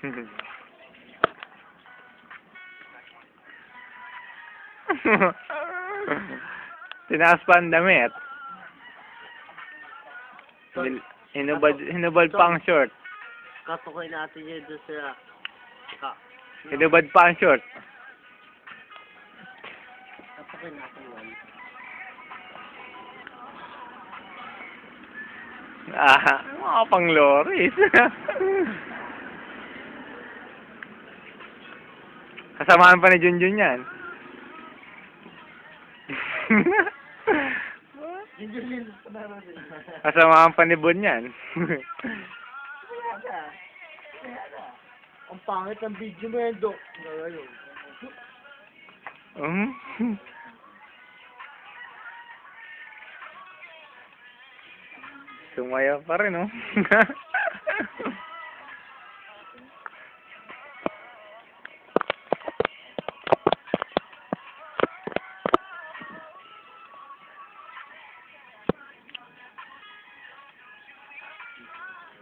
Tinaas pa ang damit. Bil- Hinubad, hinubad pa ang short. Katukoy natin yun doon sa... Ka. Hinubad pa ang short. Katukoy natin yun. Ah, mga pang loris. Kasamahan pa ni Junjun yan. Kasamahan pa ni Bon yan. Ang pangit ng video mo yun, Dok. Ngayon. um? Sumaya pa rin, oh.